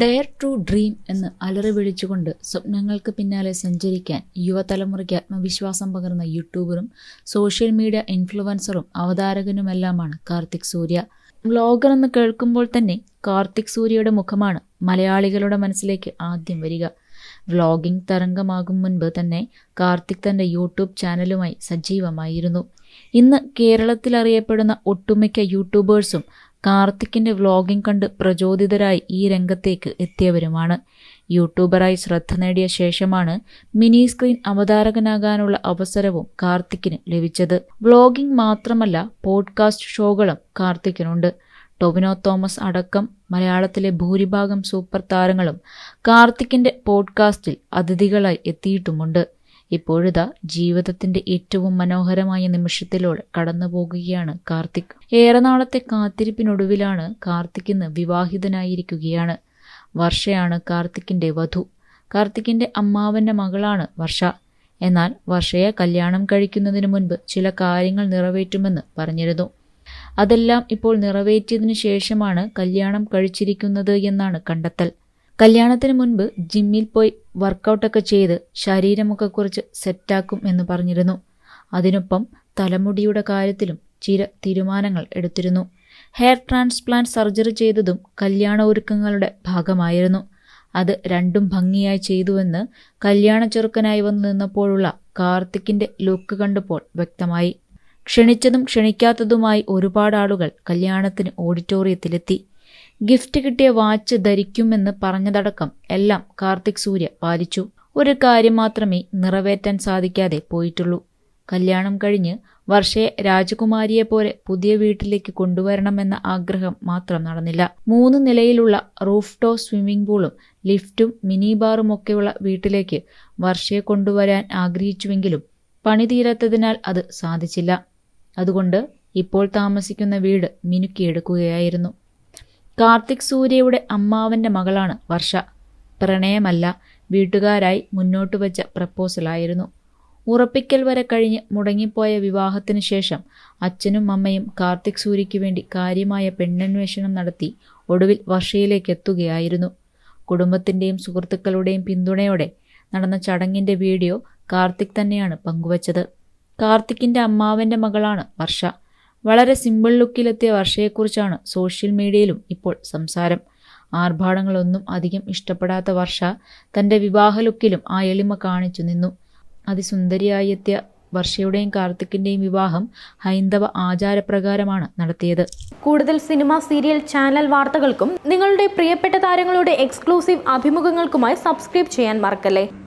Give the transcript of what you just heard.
Dare to dream എന്ന് അലറി വിളിച്ചുകൊണ്ട് സ്വപ്നങ്ങൾക്ക് പിന്നാലെ സഞ്ചരിക്കാൻ യുവതലമുറയ്ക്ക് ആത്മവിശ്വാസം പകർന്ന യൂട്യൂബറും സോഷ്യൽ മീഡിയ ഇൻഫ്ലുവൻസറും അവതാരകനുമെല്ലാമാണ് കാർത്തിക് സൂര്യ. വ്ലോഗർ എന്ന് കേൾക്കുമ്പോൾ തന്നെ കാർത്തിക് സൂര്യയുടെ മുഖമാണ് മലയാളികളുടെ മനസ്സിലേക്ക് ആദ്യം വരിക. വ്ലോഗിംഗ് തരംഗമാകും മുൻപ് തന്നെ കാർത്തിക് തന്റെ യൂട്യൂബ് ചാനലുമായി സജീവമായിരുന്നു. ഇന്ന് കേരളത്തിൽ അറിയപ്പെടുന്ന ഒട്ടുമിക്ക യൂട്യൂബേഴ്സും കാർത്തിക്കിന്റെ വ്ലോഗിംഗ് കണ്ട് പ്രചോദിതരായി ഈ രംഗത്തേക്ക് എത്തിയവരുമാണ്. യൂട്യൂബറായി ശ്രദ്ധ നേടിയ ശേഷമാണ് മിനി സ്ക്രീൻ അവതാരകനാകാനുള്ള അവസരവും കാർത്തിക്കിന് ലഭിച്ചത്. വ്ലോഗിംഗ് മാത്രമല്ല പോഡ്കാസ്റ്റ് ഷോകളും കാർത്തിക്കിനുണ്ട്. ടൊവിനോ തോമസ് അടക്കം മലയാളത്തിലെ ഭൂരിഭാഗം സൂപ്പർ താരങ്ങളും കാർത്തിക്കിന്റെ പോഡ്കാസ്റ്റിൽ അതിഥികളായി എത്തിയിട്ടുമുണ്ട്. ഇപ്പോഴിതാ ജീവിതത്തിന്റെ ഏറ്റവും മനോഹരമായ നിമിഷത്തിലൂടെ കടന്നു പോകുകയാണ് കാർത്തിക്. ഏറെ നാളത്തെ കാത്തിരിപ്പിനൊടുവിലാണ് കാർത്തിക് ഇന്ന് വിവാഹിതനായിരിക്കുകയാണ്. വർഷയാണ് കാർത്തിക്കിന്റെ വധു. കാർത്തിക്കിന്റെ അമ്മാവന്റെ മകളാണ് വർഷ. എന്നാൽ വർഷയെ കല്യാണം കഴിക്കുന്നതിന് മുൻപ് ചില കാര്യങ്ങൾ നിറവേറ്റുമെന്ന് പറഞ്ഞിരുന്നു. അതെല്ലാം ഇപ്പോൾ നിറവേറ്റിയതിനു ശേഷമാണ് കല്യാണം കഴിച്ചിരിക്കുന്നത് എന്നാണ് കണ്ടെത്തൽ. കല്യാണത്തിന് മുൻപ് ജിമ്മിൽ പോയി വർക്കൗട്ടൊക്കെ ചെയ്ത് ശരീരമൊക്കെ കുറച്ച് സെറ്റാക്കും എന്ന് പറഞ്ഞിരുന്നു. അതിനൊപ്പം തലമുടിയുടെ കാര്യത്തിലും ചില തീരുമാനങ്ങൾ എടുത്തിരുന്നു. ഹെയർ ട്രാൻസ്പ്ലാന്റ് സർജറി ചെയ്തതും കല്യാണ ഒരുക്കങ്ങളുടെ ഭാഗമായിരുന്നു. അത് രണ്ടും ഭംഗിയായി ചെയ്തുവെന്ന് കല്യാണ ചെറുക്കനായി വന്നു നിന്നപ്പോഴുള്ള കാർത്തിക്കിന്റെ ലുക്ക് കണ്ടപ്പോൾ വ്യക്തമായി. ക്ഷണിച്ചതും ക്ഷണിക്കാത്തതുമായി ഒരുപാട് ആളുകൾ കല്യാണത്തിന് ഓഡിറ്റോറിയത്തിലെത്തി. ഗിഫ്റ്റ് കിട്ടിയ വാച്ച് ധരിക്കുമെന്ന് പറഞ്ഞതടക്കം എല്ലാം കാർത്തിക് സൂര്യ പാലിച്ചു. ഒരു കാര്യം മാത്രമേ നിറവേറ്റാൻ സാധിക്കാതെ പോയിട്ടുള്ളൂ. കല്യാണം കഴിഞ്ഞ് വർഷയെ രാജകുമാരിയെ പോലെ പുതിയ വീട്ടിലേക്ക് കൊണ്ടുവരണമെന്ന ആഗ്രഹം മാത്രം നടന്നില്ല. മൂന്ന് നിലയിലുള്ള റൂഫ് ടോ സ്വിമ്മിംഗ് പൂളും ലിഫ്റ്റും മിനി ബാറും ഒക്കെയുള്ള വീട്ടിലേക്ക് വർഷയെ കൊണ്ടുവരാൻ ആഗ്രഹിച്ചുവെങ്കിലും പണി തീരാത്തതിനാൽ അത് സാധിച്ചില്ല. അതുകൊണ്ട് ഇപ്പോൾ താമസിക്കുന്ന വീട് മിനുക്കിയെടുക്കുകയായിരുന്നു കാർത്തിക് സൂര്യയുടെ അമ്മാവന്റെ മകളാണ് വർഷ. പ്രണയമല്ല വീട്ടുകാരായി മുന്നോട്ട് വെച്ച പ്രപ്പോസലായിരുന്നു. ഉറപ്പിക്കൽ വരെ കഴിഞ്ഞ് മുടങ്ങിപ്പോയ വിവാഹത്തിനു ശേഷം അച്ഛനും അമ്മയും കാർത്തിക് സൂര്യയ്ക്ക് വേണ്ടി കാര്യമായ പെണ്ണന്വേഷണം നടത്തി ഒടുവിൽ വർഷയിലേക്ക് എത്തുകയായിരുന്നു. കുടുംബത്തിന്റെയും സുഹൃത്തുക്കളുടെയും പിന്തുണയോടെ നടന്ന ചടങ്ങിന്റെ വീഡിയോ കാർത്തിക് തന്നെയാണ് പങ്കുവച്ചത്. കാർത്തിക്കിന്റെ അമ്മാവന്റെ മകളാണ് വർഷ. വളരെ സിമ്പിൾ ലുക്കിലെത്തിയ വർഷയെക്കുറിച്ചാണ് സോഷ്യൽ മീഡിയയിലും ഇപ്പോൾ സംസാരം. ആർഭാടങ്ങളൊന്നും അധികം ഇഷ്ടപ്പെടാത്ത വർഷ തന്റെ വിവാഹ ലുക്കിലും ആ എളിമ കാണിച്ചു നിന്നു. അതിസുന്ദരിയായി എത്തിയ വർഷയുടെയും കാർത്തിക്കിന്റെയും വിവാഹം ഹൈന്ദവ ആചാരപ്രകാരമാണ് നടത്തിയത്. കൂടുതൽ സിനിമ സീരിയൽ ചാനൽ വാർത്തകൾക്കും നിങ്ങളുടെ പ്രിയപ്പെട്ട താരങ്ങളുടെ എക്സ്ക്ലൂസീവ് അഭിമുഖങ്ങൾക്കുമായി സബ്സ്ക്രൈബ് ചെയ്യാൻ മറക്കല്ലേ?